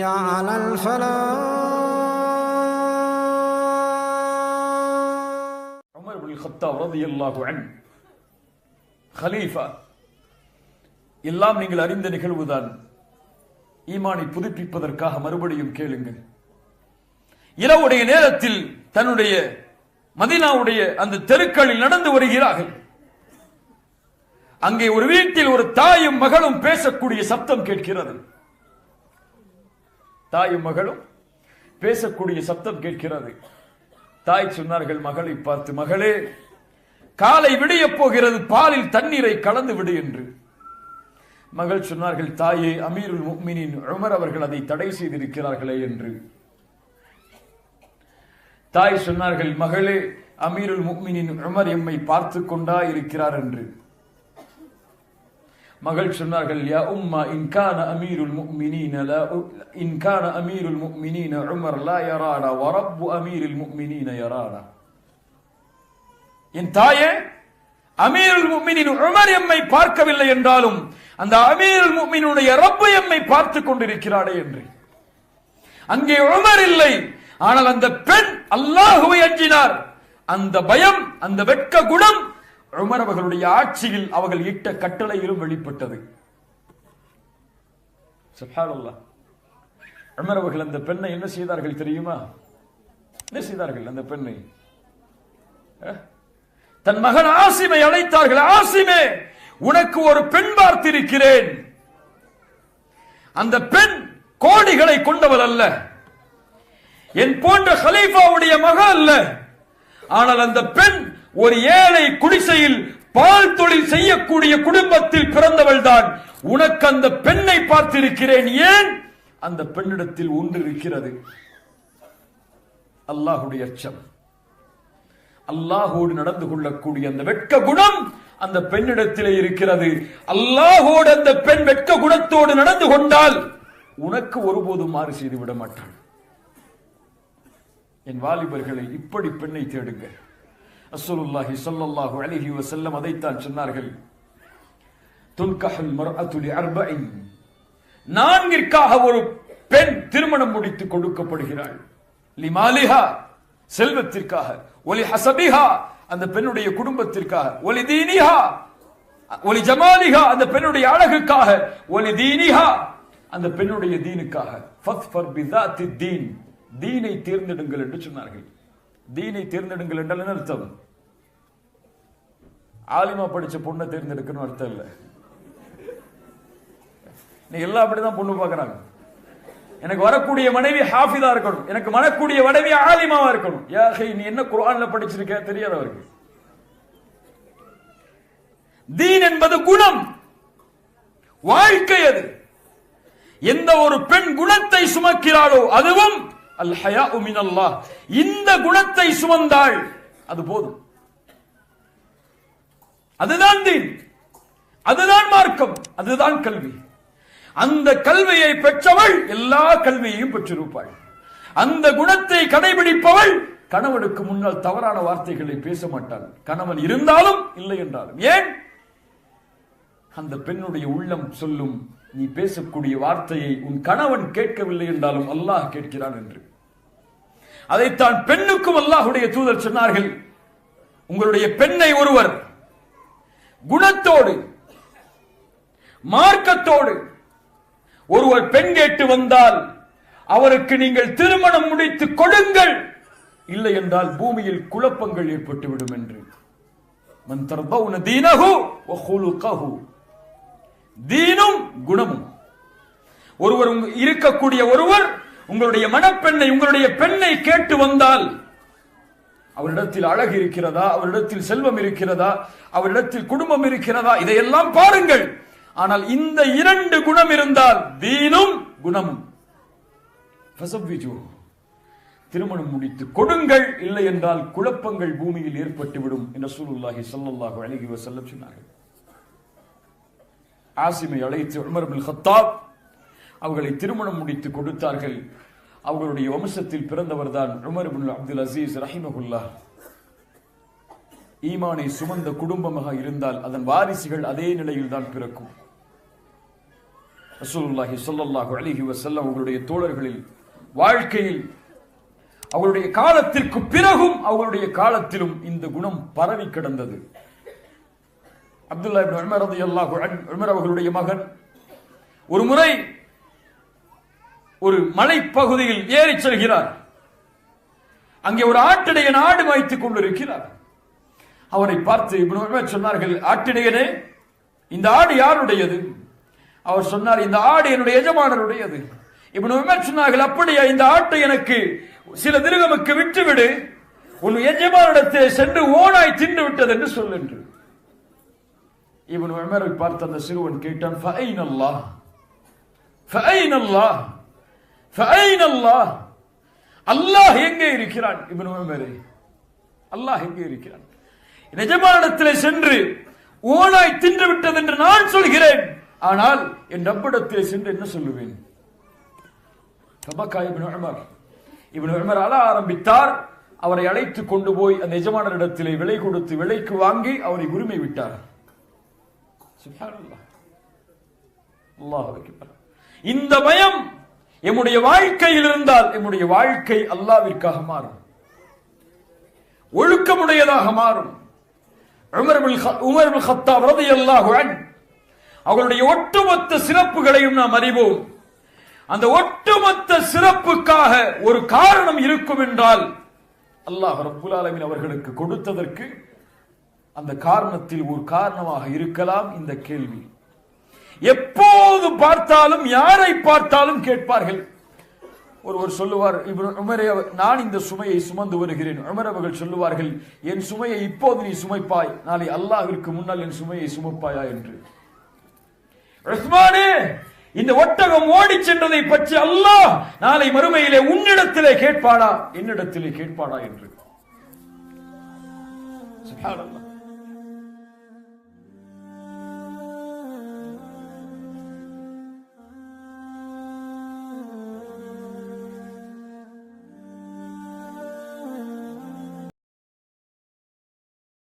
حي على الفلاح Umar பின் கத்தாப் ரலியல்லாஹு அன்ஹு ஹலீஃபா எல்லாம் நீங்கள் அறிந்த நிகழ்வுதான் ஈமானை புதுப்பிப்பதற்காக மறுபடியும் கேளுங்கள் இரவுடைய நேரத்தில் தன்னுடைய மதீனாவுடைய அந்த தெருக்களில் நடந்து வருகிறார்கள் அங்கே ஒரு வீட்டில் ஒரு தாயும் மகளும் பேசக்கூடிய சப்தம் கேட்கிறது தாயும் மகளும் பேசக்கூடிய சப்தம் கேட்கிறது. தாய் சொன்னார்கள் மகளை பார்த்து மகளே காலை விடிய போகிறது பாலில் தண்ணீரை கலந்து விடு என்று. மகள் சொன்னார்கள் தாயே அமீருல் முக்மினின் உமர் அவர்கள் அதை தடை செய்திருக்கிறார்களே என்று. தாய் சொன்னார்கள் மகளே அமீருல் முக்மினின் உமர் எம்மை பார்த்து கொண்டா இருக்கிறார் என்று. மகள் சொன்னார்கள் யா உம்மா இன்கான அமீருல் முக்மினீன லா அமீருல் முக்மினீன உமர் லா யரானா வரப்பு அமீருல் முக்மினீன யரானா என் தாயே அமீருல் முக்மினின் உமர் எம்மை பார்க்கவில்லை என்றாலும் அந்த அமீருல் முக்மினுடைய ரப்பு எம்மை பார்த்து கொண்டிருக்கிறாளே என்று. அங்கே உமர் இல்லை ஆனால் அந்த பெண் அல்லாஹுவை அஞ்சினார். அந்த பயம் அந்த வெட்க குணம் உமர் அவர்களுடைய ஆட்சியில் அவர்கள் இட்ட கட்டளையிலும் வெளிப்பட்டது. உமர் அவர்கள் அந்த பெண்ணை என்ன செய்தார்கள் தெரியுமா? என்ன செய்தார்கள் அந்த பெண்ணை? அஹ்? தன் மகன் ஆசிமை அழைத்தார்கள். ஆசிமே உனக்கு ஒரு பெண் பார்த்திருக்கிறேன். அந்த பெண் கோடிகளை கொண்டவள் அல்ல. என் போன்ற ஹலீஃபாவுடைய மகள் அல்ல. ஆனால் அந்த பெண் ஒரு ஏழை குடிசையில் பால் தொழில் செய்யக்கூடிய குடும்பத்தில் பிறந்தவள் தான் உனக்கு அந்த பெண்ணை பார்த்திருக்கிறேன். ஏன்? அந்த பெண்ணிடத்தில் ஒன்று இருக்கிறது. அல்லாஹுடைய அச்சம். அல்லாஹோடு நடந்து கொள்ளக்கூடிய அந்த வெட்க குணம் அந்த பெண்ணிடத்திலே இருக்கிறது. அல்லாஹோடு அந்த பெண் வெட்க குணத்தோடு நடந்து கொண்டால் உனக்கு ஒருபோதும் மாறு செய்து விட மாட்டான் என் வாலிபர்களை இப்படி பெண்ணை தேடுங்கள். அசுலுல்லாஹி சொல்லல்லாஹு அலிஹி வசல்லம் அதைத்தான் சொன்னார்கள். நான்கிற்காக ஒரு பெண் திருமணம் முடித்து கொடுக்கப்படுகிறாள். லிமாலிஹா செல்வத்திற்காக. ஒலி ஹசபிஹா அந்த பெண்ணுடைய குடும்பத்திற்காக. ஒலி தீனிஹா ஒலி ஜமாலிஹா அந்த பெண்ணுடைய அழகுக்காக. ஒலி தீனிஹா அந்த பெண்ணுடைய தீனுக்காக. ஃபத்ஃபர் பிதாத்தி தீன். தீனை தேர்ந்தெடுங்கள் என்று சொன்னார்கள். தீனை தேர்ந்தெடுங்கள் என்றால் என்ன அர்த்தம்? ஆலிமா படிச்ச பொண்ணை தேர்ந்தெடுக்கணும் அர்த்தம் இல்லை. நீ எல்லாம் அப்படிதான் பொண்ணு பார்க்கறாங்க. எனக்கு வரக்கூடிய மனைவி ஹாஃபிதா இருக்கணும். எனக்கு வரக்கூடிய மனைவி ஆலிமாவா இருக்கணும். யா நீ என்ன குரான்ல படிச்சிருக்க? தெரியாத அவருக்கு. தீன் என்பது குணம். வாழ்க்கை அது. எந்த ஒரு பெண் குணத்தை சுமக்கிறாளோ அதுவும் அல் ஹயா மினல்லாஹ். இந்த குணத்தை சுமந்தாள் அது போதும். அதுதான் தீன். அதுதான் மார்க்கம். அதுதான் கல்வி. அந்த கல்வியை பெற்றவள் எல்லா கல்வியையும் பெற்றிருப்பாள். அந்த குணத்தை கடைபிடிப்பவள் கணவனுக்கு முன்னால் தவறான வார்த்தைகளை பேச மாட்டாள். கணவன் இருந்தாலும் இல்லை என்றாலும். ஏன்? அந்த பெண்ணுடைய உள்ளம் சொல்லும் நீ பேசக்கூடிய வார்த்தையை உன் கணவன் கேட்கவில்லை என்றாலும் அல்லாஹ் கேட்கிறான் என்று. அதைத்தான் பெண்ணுக்கும் அல்லாஹுடைய தூதர் சொன்னார்கள். உங்களுடைய பெண்ணை ஒருவர் குணத்தோடு மார்க்கத்தோடு ஒருவர் பெண் கேட்டு வந்தால் அவருக்கு நீங்கள் திருமணம் முடித்து கொடுங்கள். இல்லை என்றால் பூமியில் குழப்பங்கள் ஏற்பட்டுவிடும் என்று. வ தீனும் குணமும். ஒருவர் இருக்கக்கூடிய ஒருவர் உங்களுடைய மணப்பெண்ணை உங்களுடைய பெண்ணை கேட்டு வந்தால் அவரிடத்தில் அழகு இருக்கிறதா? அவரிடத்தில் செல்வம் இருக்கிறதா? அவரிடத்தில் குடும்பம் இருக்கிறதா? இதையெல்லாம் பாருங்கள். ஆனால் இந்த இரண்டு குணம் இருந்தால் தீனும் குணமும். திருமணம் முடித்து கொடுங்கள். இல்லை என்றால் குழப்பங்கள் பூமியில் ஏற்பட்டுவிடும் என்று ரசூலுல்லாஹி ஸல்லல்லாஹு அழகி வஸல்லம் சொன்னார்கள். ஆசிமை அழைத்து உமர் பின் அவர்களை திருமணம் முடித்து கொடுத்தார்கள். அவர்களுடைய வம்சத்தில் பிறந்தவர் தான் உமர் பின் அப்துல் அசீஸ் ரஹிமகுல்லா ஈமானை சுமந்த குடும்பமாக இருந்தால் அதன் வாரிசுகள் அதே நிலையில் தான் பிறக்கும். ரசூலுல்லாஹி சொல்லல்லாஹு அலிஹி வசல்லம் அவர்களுடைய தோழர்களில் வாழ்க்கையில் அவர்களுடைய காலத்திற்கு பிறகும் அவர்களுடைய காலத்திலும் இந்த குணம் பரவி கிடந்தது. அப்துல்லா உமர் அவர்களுடைய மகன். ஒரு முறை ஒரு மலைப்பகுதியில் ஏறி செல்கிறார். அங்கே ஒரு ஆட்டிடையன் ஆடு வைத்துக் கொண்டிருக்கிறார். அவரை பார்த்து சொன்னார்கள் ஆட்டிடையனே இந்த ஆடு யாருடையது? அவர் சொன்னார் இந்த ஆடு என்னுடைய எஜமானருடையது. இப்படி விமர்சனார்கள் சொன்னார்கள் அப்படியா இந்த ஆட்டை எனக்கு சில திருகமுக்கு விட்டுவிடு. உன் எஜமானிடத்தை சென்று ஓனாய் தின்று விட்டது என்று சொல் என்று. இவன் உமரை பார்த்து அந்த சிறுவன் கேட்டான் ஃபைன் அல்லாஹ் ஃபைன் அல்லாஹ் அல்லாஹ் அல்லாஹ் எங்கே இருக்கிறான்? இவன் உமரே. அல்லாஹ் எங்கே இருக்கிறான்? நிஜமானத்தில் சென்று ஓனாய் தின்று விட்டது என்று நான் சொல்கிறேன். ஆனால் என் ரப்பிடத்திலே சென்று என்ன சொல்லுவேன்? தபக்கா இப்னு உமர். இப்னு உமர் அழ ஆரம்பித்தார். அவரை அழைத்து கொண்டு போய் அந்த எஜமானரிடத்திலே விலை கொடுத்து விலைக்கு வாங்கி அவரை உரிமை விட்டார். இந்த பயம் எம்முடைய வாழ்க்கையில் இருந்தால் எம்முடைய வாழ்க்கை அல்லாவிற்காக மாறும். ஒழுக்கமுடையதாக மாறும். உமர் இப்னுல் உமர் அவர்களுடைய ஒட்டுமொத்த சிறப்புகளையும் நாம் அறிவோம். அந்த ஒட்டுமொத்த சிறப்புக்காக ஒரு காரணம் இருக்கும் என்றால் அல்லாஹ் ரப்புல் ஆலமீன் அவர்களுக்கு கொடுத்ததற்கு அந்த காரணத்தில் ஒரு காரணமாக இருக்கலாம் இந்த கேள்வி. எப்போது பார்த்தாலும் யாரை பார்த்தாலும் கேட்பார்கள். ஒருவர் சொல்லுவார் உமரே நான் இந்த சுமையை சுமந்து வருகிறேன். உமர் அவர்கள் சொல்லுவார்கள் என் சுமையை இப்போது நீ சுமைப்பாய். நாளை அல்லாஹிற்கு முன்னால் என் சுமையை சுமப்பாயா? என்று. உஸ்மானே இந்த ஒட்டகம் ஓடி சென்றதை பற்றி அல்லாஹ் நாளை மறுமையிலே உன்னிடத்திலே கேட்பாடா என்னிடத்திலே கேட்பாடா என்று.